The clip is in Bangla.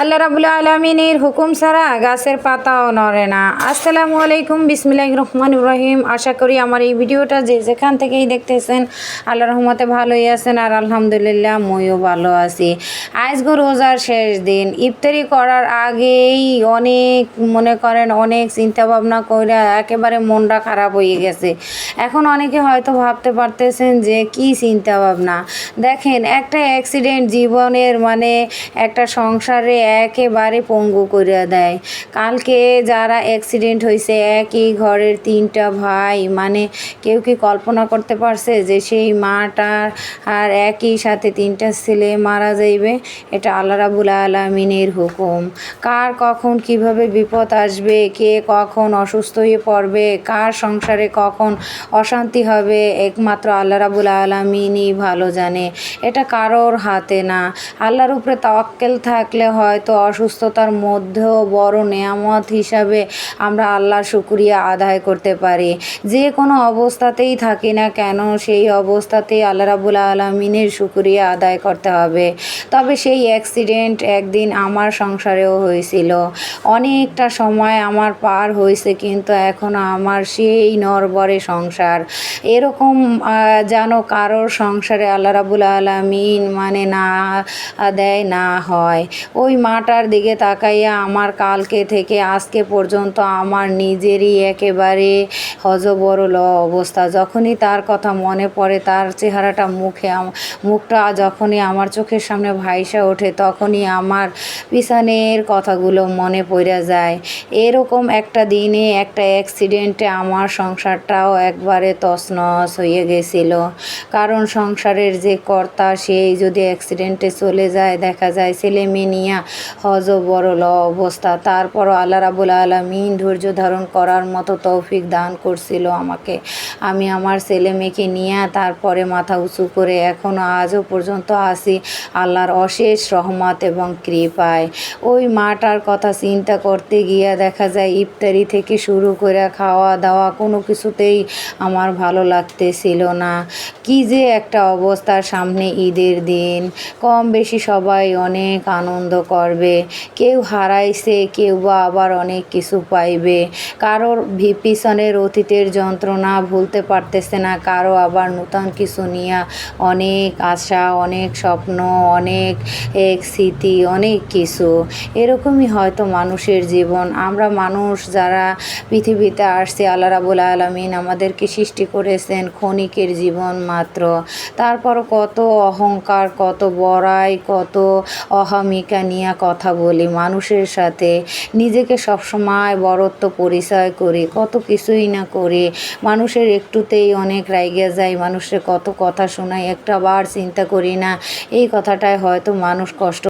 আল্লাহ রাবুল আলমিনের হুকুম ছাড়া গাছের পাতাও নড়ে না। আসসালামু আলাইকুম বিসমিল্লাহ রহমান ইব্রাহিম আশা করি আমার এই ভিডিওটা যে যেখান থেকেই দেখতেছেন আল্লাহ রহমতে ভালোই আছেন আর আলহামদুলিল্লাহ মইও ভালো আছি। আজগো রোজার শেষ দিন। ইফতারি করার আগেই অনেক মনে করেন, অনেক চিন্তা ভাবনা করে একেবারে মনটা খারাপ হয়ে গেছে। এখন অনেকে হয়তো ভাবতে পারতেছেন যে কি চিন্তা ভাবনা দেখেন, একটা অ্যাক্সিডেন্ট জীবনের মানে একটা সংসারে একেবারে পঙ্গু করে দেয়। কালকে যারা অ্যাক্সিডেন্ট হয়েছে একই ঘরের তিনটা ভাই মানে কেউ কি কল্পনা করতে পারছে যে সেই মাটার আর একই সাথে তিনটা ছেলে মারা যাইবে? এটা আল্লাহ রাবুল আলমিনের হুকুম। কার কখন কীভাবে বিপদ আসবে? কে কখন অসুস্থ হয়ে পড়বে? কার সংসারে কখন অশান্তি হবে? একমাত্র আল্লাহ রাবুল আলমিনই ভালো জানে। এটা কারোর হাতে না। আল্লাহর উপরে তাওয়াক্কেল থাকলে হয়তো অসুস্থতার মধ্যেও বড় নেয়ামত হিসাবে আমরা আল্লাহর শুক্রিয়া আদায় করতে পারি। যে কোনো অবস্থাতেই থাকি না কেন, সেই অবস্থাতেই আল্লাহ রাবুল আলমিনের শুক্রিয়া আদায় করতে হবে। তবে সেই অ্যাক্সিডেন্ট একদিন আমার সংসারেও হয়েছিল। অনেকটা সময় আমার পার হয়েছে, কিন্তু এখনও আমার সেই নরবরে সংসার। এরকম যেন কারোর সংসারে আল্লাহ রাবুল আলমিন মানে না দেয় না হয়। ওই মাটার দিকে তাকাইয়া আমার কালকে থেকে আজকে পর্যন্ত আমার নিজেরই একেবারে হজবরল অবস্থা। যখনই তার কথা মনে পড়ে, তার চেহারাটা মুখে মুখটা যখনই আমার চোখের সামনে ভাইসা ওঠে, তখনই আমার পিছনের কথাগুলো মনে পড়ে যায়। এরকম একটা দিনে, একটা অ্যাক্সিডেন্টে আমার সংসারটাও একবারে তছনছ হয়ে গেছিল। কারণ সংসারের যে কর্তা, সেই যদি অ্যাক্সিডেন্টে চলে যায়, দেখা যায় ছেলে মেয়ে নিয়ে হজ বড়ল অবস্থা। তারপরও আল্লাহ রাবুল আলমিন ধৈর্য ধারণ করার মতো তৌফিক দান করছিল আমাকে। আমি আমার ছেলে মেয়েকে নিয়ে তারপরে মাথা উঁচু করে এখনও আজও পর্যন্ত আসি আল্লাহর অশেষ রহমত এবং কৃপায়। ওই মাটার কথা চিন্তা করতে গিয়ে দেখা যায়, ইফতারি থেকে শুরু করে খাওয়া দাওয়া কোনো কিছুতেই আমার ভালো লাগতেছিল না। কি যে একটা অবস্থার সামনে ঈদের দিন। কম বেশি সবাই অনেক আনন্দ করবে। কেউ হারাইছে, কেউ বা আবার অনেক কিছু পাইবে। কারোর পিছনের অতীতের যন্ত্রণা ভুলতে পারতেছে না, কারও আবার নূতন কিছু নিয়ে অনেক আশা, অনেক স্বপ্ন, অনেক এক স্মৃতি, অনেক কিছু। এরকমই হয়তো মানুষের জীবন। আমরা মানুষ যারা পৃথিবীতে আসছি, আল্লাহ রাবুল আলমিন আমাদেরকে সৃষ্টি করেছেন ক্ষণিকের জীবন মাত্র। তারপর কত অহংকার, কত বড়াই, কত অহমিকা নিয়ে কথা বলি, মানুষের সাথে নিজেকে সবসময় বরত্ব পরিচয় করি, কত কিছুই না করি। মানুষের একটুতেই অনেক রাইগে যায় মানুষের কত কথা শোনাই একটা বার চিন্তা করি না, এই কথাটায় হয়তো মানুষ কষ্ট